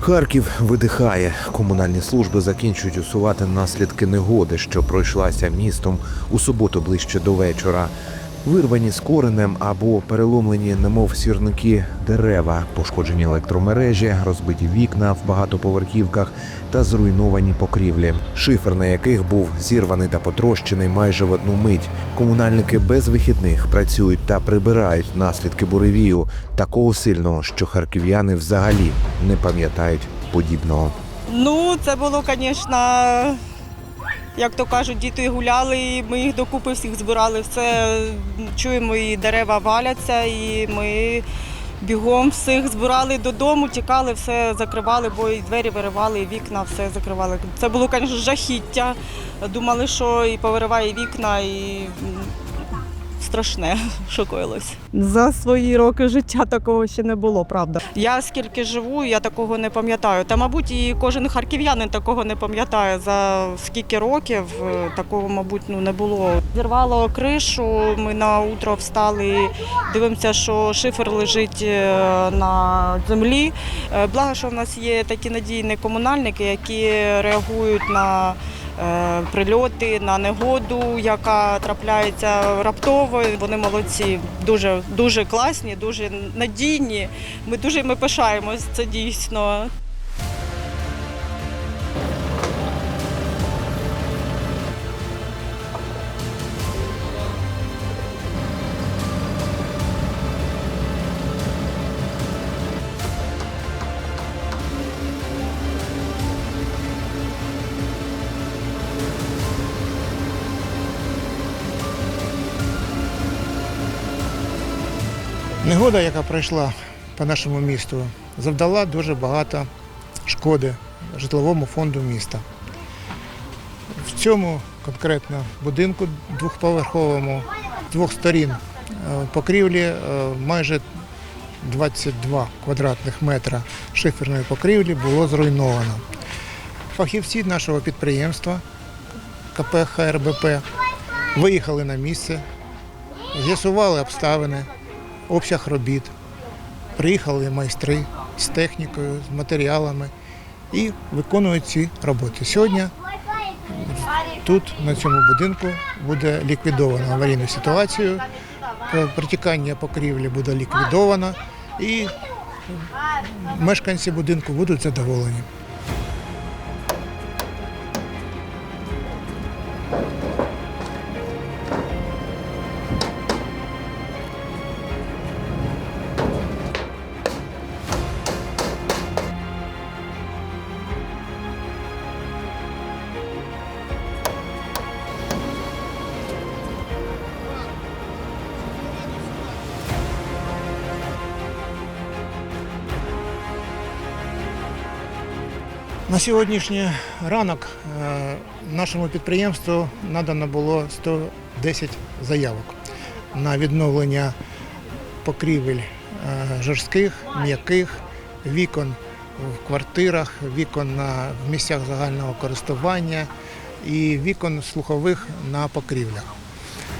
Харків видихає. Комунальні служби закінчують усувати наслідки негоди, що пройшлася містом у суботу ближче до вечора. Вирвані з коренем або переломлені, немов сірники дерева, пошкоджені електромережі, розбиті вікна в багатоповерхівках та зруйновані покрівлі, шифер на яких був зірваний та потрощений майже в одну мить. Комунальники без вихідних працюють та прибирають наслідки буревію, такого сильного, що харків'яни взагалі не пам'ятають подібного. Ну, це було, звісно, як то кажуть, діти гуляли, і ми їх докупи всіх збирали. Все чуємо, і дерева валяться, і ми бігом всіх збирали додому, тікали, все закривали, бо і двері виривали, і вікна, все закривали. Це було, звісно, жахіття. Думали, що і повириває вікна, і страшне, що коїлось. За свої роки життя такого ще не було, правда. Я скільки живу, я такого не пам'ятаю. Та, мабуть, і кожен харків'янин такого не пам'ятає. За скільки років е, такого, мабуть, ну не було. Зірвало кришу. Ми на утро встали, дивимося, що шифер лежить е, на землі. Е, Благо, що в нас є такі надійні комунальники, які реагують на прильоти, на негоду, яка трапляється раптово. Вони молодці, дуже дуже класні, дуже надійні. Ми дуже ми пишаємось. Це дійсно. Негода, яка пройшла по нашому місту, завдала дуже багато шкоди житловому фонду міста. В цьому конкретно будинку двохповерховому двох сторін е, покрівлі е, майже 22 квадратних метра шиферної покрівлі було зруйновано. Фахівці нашого підприємства КП ХРБП виїхали на місце, з'ясували обставини, обсяг робіт. Приїхали майстри з технікою, з матеріалами і виконують ці роботи. Сьогодні тут, на цьому будинку, буде ліквідовано аварійну ситуацію, Про- протікання покрівлі буде ліквідовано і мешканці будинку будуть задоволені. На сьогоднішній ранок е, нашому підприємству надано було 110 заявок на відновлення покрівель е, жорстких, м'яких, вікон в квартирах, вікон в місцях загального користування і вікон слухових на покрівлях.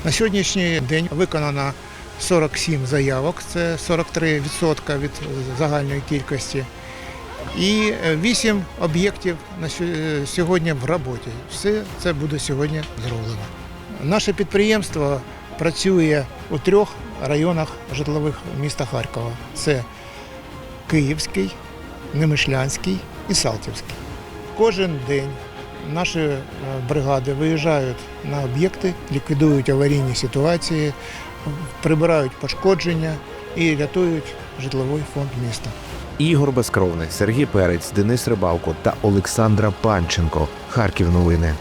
На сьогоднішній день виконано 47 заявок, це 43% від загальної кількості і е, вісім об'єктів на е, сьогодні в роботі. Все це буде сьогодні зроблено. Наше підприємство працює у трьох районах житлових міста Харкова: це Київський, Немишлянський і Салтівський. Кожен день наші е, бригади виїжджають на об'єкти, ліквідують аварійні ситуації, прибирають пошкодження і рятують житловий фонд міста. Ігор Безкровний, Сергій Перець, Денис Рибалко та Олександра Панченко. Харків новини.